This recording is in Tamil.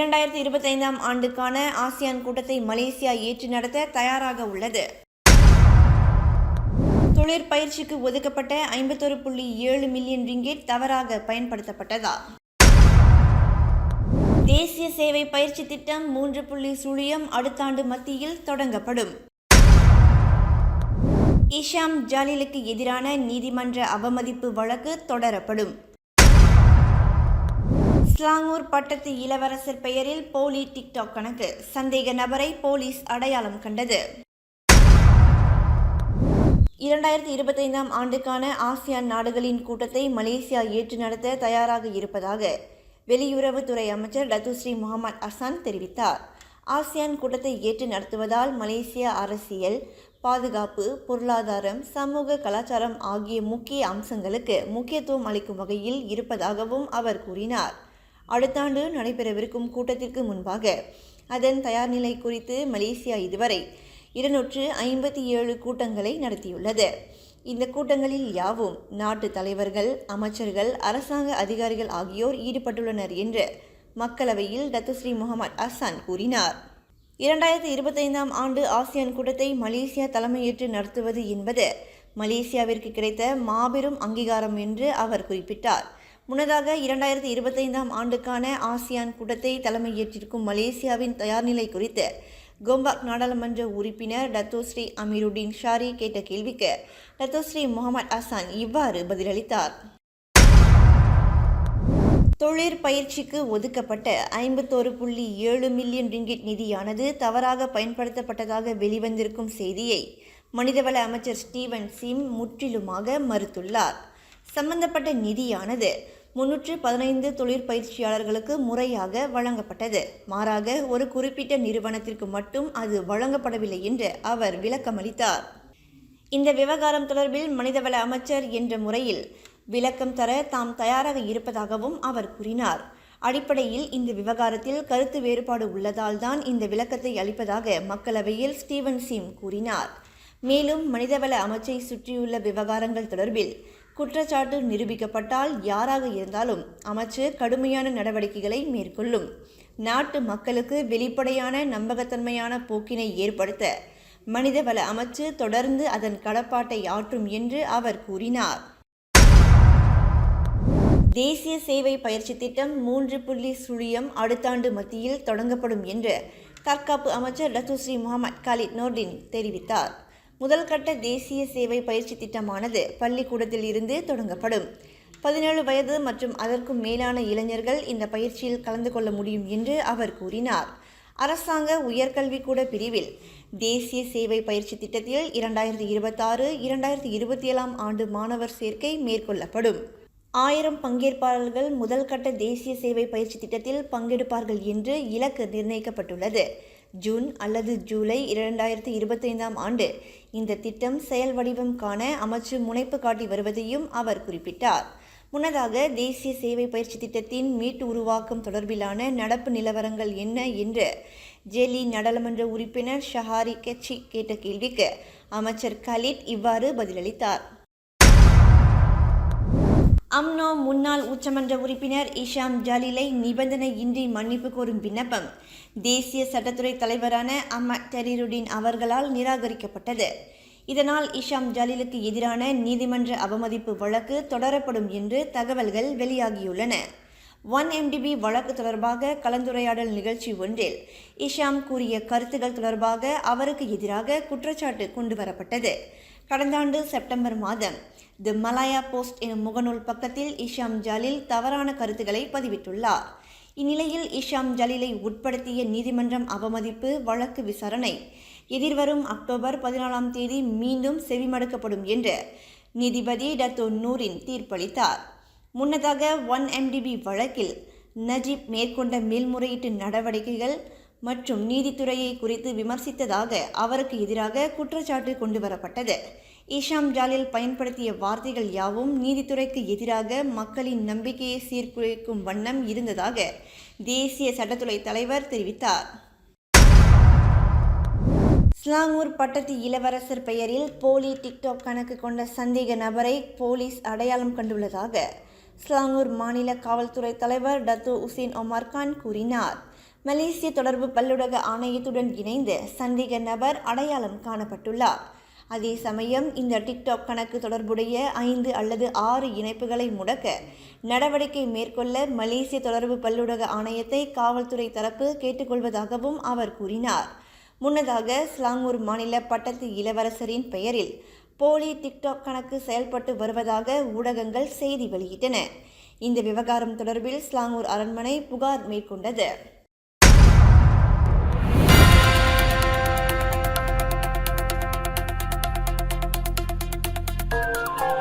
இரண்டாயிரத்தி இருபத்தைந்தாம் ஆண்டுக்கான ஆசியான் கூட்டத்தை மலேசியா ஏற்று நடத்த தயாராக உள்ளது. தொழிற்பயிற்சிக்கு ஒதுக்கப்பட்ட ஐம்பத்தொரு புள்ளி ஏழு மில்லியன் ரிங்கெட் தவறாக பயன்படுத்தப்பட்டதா? தேசிய சேவை பயிற்சி திட்டம் மூன்று புள்ளி சுழியம் அடுத்த ஆண்டு மத்தியில் தொடங்கப்படும். இஷாம் ஜாலிலுக்கு எதிரான நீதிமன்ற அவமதிப்பு வழக்கு தொடரப்படும். ஸ்லாங்கூர் பட்டத்து இளவரசர் பெயரில் போலி டிக்டாக் கணக்கு. சந்தேக நபரை போலீஸ் அடையாளம் கண்டது. இரண்டாயிரத்தி இருபத்தைந்தாம் ஆண்டுக்கான ஆசியான் நாடுகளின் கூட்டத்தை மலேசியா ஏற்று நடத்த தயாராக இருப்பதாக வெளியுறவுத்துறை அமைச்சர் டத்துஸ்ரீ முகமது அசான் தெரிவித்தார். ஆசியான் கூட்டத்தை ஏற்று நடத்துவதால் மலேசிய அரசியல் பாதுகாப்பு பொருளாதாரம் சமூக கலாச்சாரம் ஆகிய முக்கிய அம்சங்களுக்கு முக்கியத்துவம் அளிக்கும் வகையில் இருப்பதாகவும் அவர் கூறினார். அடுத்த ஆண்டு நடைபெறவிருக்கும் கூட்டத்திற்கு முன்பாக அதன் தயார் நிலை குறித்து மலேசியா இதுவரை இருநூற்று ஐம்பத்தி ஏழு கூட்டங்களை நடத்தியுள்ளது. இந்த கூட்டங்களில் யாவும் நாட்டு தலைவர்கள் அமைச்சர்கள் அரசாங்க அதிகாரிகள் ஆகியோர் ஈடுபட்டுள்ளனர் என்று மக்களவையில் டத்துஸ்ரீ முகமது அசான் கூறினார். இரண்டாயிரத்தி இருபத்தைந்தாம் ஆண்டு ஆசியான் கூட்டத்தை மலேசியா தலைமையேற்று நடத்துவது என்பது மலேசியாவிற்கு கிடைத்த மாபெரும் அங்கீகாரம் என்று அவர் குறிப்பிட்டார். முன்னதாக இரண்டாயிரத்தி இருபத்தைந்தாம் ஆண்டுக்கான ஆசியான் கூட்டத்தை தலைமையேற்றிருக்கும் மலேசியாவின் தயார்நிலை குறித்து கோம்பாக் நாடாளுமன்ற உறுப்பினர் டத்தோஸ்ரீ அமீருடீன் ஷாரி கேட்ட கேள்விக்கு டத்தோஸ்ரீ முகமது அசான் இவ்வாறு பதிலளித்தார். தொழிற்பயிற்சிக்கு ஒதுக்கப்பட்ட ஐம்பத்தோரு புள்ளி ஏழு மில்லியன் ரிங்கிட் நிதியானது தவறாக பயன்படுத்தப்பட்டதாக வெளிவந்திருக்கும் செய்தியை மனிதவள அமைச்சர் ஸ்டீவன் சிம் முற்றிலுமாக மறுத்துள்ளார். சம்பந்தப்பட்ட நிதியானது முன்னூற்று பதினைந்து தொழிற்பயிற்சியாளர்களுக்கு முறையாக வழங்கப்பட்டது. மாறாக ஒரு குறிப்பிட்ட நிறுவனத்திற்கு மட்டும் அது வழங்கப்படவில்லை என்று அவர் விளக்கமளித்தார். இந்த விவகாரம் தொடர்பில் மனிதவள அமைச்சர் என்ற முறையில் விளக்கம் தர தாம் தயாராக இருப்பதாகவும் அவர் கூறினார். அடிப்படையில் இந்த விவகாரத்தில் கருத்து வேறுபாடு உள்ளதால் தான் இந்த விளக்கத்தை அளிப்பதாக மக்களவையில் ஸ்டீவன் சிம் கூறினார். மேலும் மனிதவள அமைச்சை சுற்றியுள்ள விவகாரங்கள் தொடர்பில் குற்றச்சாட்டு நிரூபிக்கப்பட்டால் யாராக இருந்தாலும் அமைச்சர் கடுமையான நடவடிக்கைகளை மேற்கொள்ளும். நாட்டு மக்களுக்கு வெளிப்படையான நம்பகத்தன்மையான போக்கினை ஏற்படுத்த மனிதவள அமைச்சு தொடர்ந்து அதன் கடப்பாட்டை ஆற்றும் என்று அவர் கூறினார். தேசிய சேவை பயிற்சி திட்டம் மூன்று புள்ளி சுழியம் அடுத்த ஆண்டு மத்தியில் தொடங்கப்படும் என்று தற்காப்பு அமைச்சர் டத்துஸ்ரீ முகமது காலித் நோர்டின் தெரிவித்தார். முதல்கட்ட தேசிய சேவை பயிற்சி திட்டமானது பள்ளிக்கூடத்தில் இருந்து தொடங்கப்படும். பதினேழு வயது மற்றும் அதற்கும் மேலான இளைஞர்கள் இந்த பயிற்சியில் கலந்து கொள்ள முடியும் என்று அவர் கூறினார். அரசாங்க உயர்கல்விக்கூட பிரிவில் தேசிய சேவை பயிற்சி திட்டத்தில் இரண்டாயிரத்தி இருபத்தாறு இரண்டாயிரத்தி இருபத்தி ஏழாம் ஆண்டு மாணவர் சேர்க்கை மேற்கொள்ளப்படும். ஆயிரம் பங்கேற்பாளர்கள் முதல் கட்ட தேசிய சேவை பயிற்சி திட்டத்தில் பங்கெடுப்பார்கள் என்று இலக்கு நிர்ணயிக்கப்பட்டுள்ளது. ஜூன் அல்லது ஜூலை இரண்டாயிரத்தி இருபத்தைந்தாம் ஆண்டு. இந்த திட்டம் செயல் வடிவம் காண அமைச்சு முனைப்பு காட்டி வருவதையும் அவர் குறிப்பிட்டார். முன்னதாக தேசிய சேவை பயிற்சி திட்டத்தின் மீட்டு உருவாக்கம் தொடர்பிலான நடப்பு நிலவரங்கள் என்ன என்று ஜெலி நாடாளுமன்ற உறுப்பினர் ஷஹாரி கெச்சி கேட்ட கேள்விக்கு அமைச்சர் கலிட் இவ்வாறு பதிலளித்தார். அம்னோ முன்னாள் உச்சமன்ற உறுப்பினர் இஷாம் ஜலீலை நிபந்தனையின்றி மன்னிப்பு கோரும் விண்ணப்பம். தேசிய சட்டத்துறை தலைவரான அம்மட் தரீருடீன் அவர்களால் நிராகரிக்கப்பட்டது. இதனால் இஷாம் ஜலீலுக்கு எதிரான நீதிமன்ற அவமதிப்பு வழக்கு தொடரப்படும் என்று தகவல்கள் வெளியாகியுள்ளன. ஒன் எம்டிபி வழக்கு தொடர்பாக கலந்துரையாடல் நிகழ்ச்சி ஒன்றில் இஷாம் கூறிய கருத்துக்கள் தொடர்பாக அவருக்கு எதிராக குற்றச்சாட்டு கொண்டு வரப்பட்டது. கடந்த ஆண்டு செப்டம்பர் மாதம் தி மலாயா போஸ்ட் எனும் முகநூல் பக்கத்தில் இஷாம் ஜலீல் தவறான கருத்துக்களை பதிவிட்டுள்ளார். இந்நிலையில் இஷாம் ஜலீலை உட்படுத்திய நீதிமன்றம் அவமதிப்பு வழக்கு விசாரணை. எதிர்வரும் அக்டோபர் பதினாலாம் தேதி மீண்டும் செவிமடுக்கப்படும் என்று நீதிபதி டத்தோ நூரின் தீர்ப்பளித்தார். முன்னதாக ஒன் எம்டிபி வழக்கில் நஜீப் மேற்கொண்ட மேல்முறையீட்டு நடவடிக்கைகள் மற்றும் நீதித்துறையை குறித்து விமர்சித்ததாக அவருக்கு எதிராக குற்றச்சாட்டு கொண்டு ஈஷாம் ஜாலில் பயன்படுத்திய வார்த்தைகள் யாவும் நீதித்துறைக்கு எதிராக மக்களின் நம்பிக்கையை சீர்குலைக்கும் வண்ணம் இருந்ததாக தேசிய சட்டத்துறை தலைவர் தெரிவித்தார். ஸ்லாங்கூர் பட்டத்து இளவரசர் பெயரில் போலி டிக்டாக் கணக்கு கொண்ட சந்தேக நபரை போலீஸ் அடையாளம் கண்டுள்ளதாக ஸ்லாங்கூர் மாநில காவல்துறை தலைவர் டத்து உசேன் ஒமார் கான் கூறினார். மலேசிய தொடர்பு பல்லுலக ஆணையத்துடன் இணைந்து சந்தேக நபர் அடையாளம் காணப்பட்டுள்ளார். அதே சமயம் இந்த டிக்டாக் கணக்கு தொடர்புடைய ஐந்து அல்லது ஆறு இணைப்புகளை முடக்க நடவடிக்கை மேற்கொள்ள மலேசிய தொடர்பு பல்லுலக ஆணையத்தை காவல்துறை தரப்பு கேட்டுக்கொள்வதாகவும் அவர் கூறினார். முன்னதாக ஸ்லாங்கூர் மாநில பட்டத்து இளவரசரின் பெயரில் போலி டிக்டாக் கணக்கு செயல்பட்டு வருவதாக ஊடகங்கள் செய்தி வெளியிட்டன. இந்த விவகாரம் தொடர்பில் ஸ்லாங்கூர் அரண்மனை புகார் மேற்கொண்டது.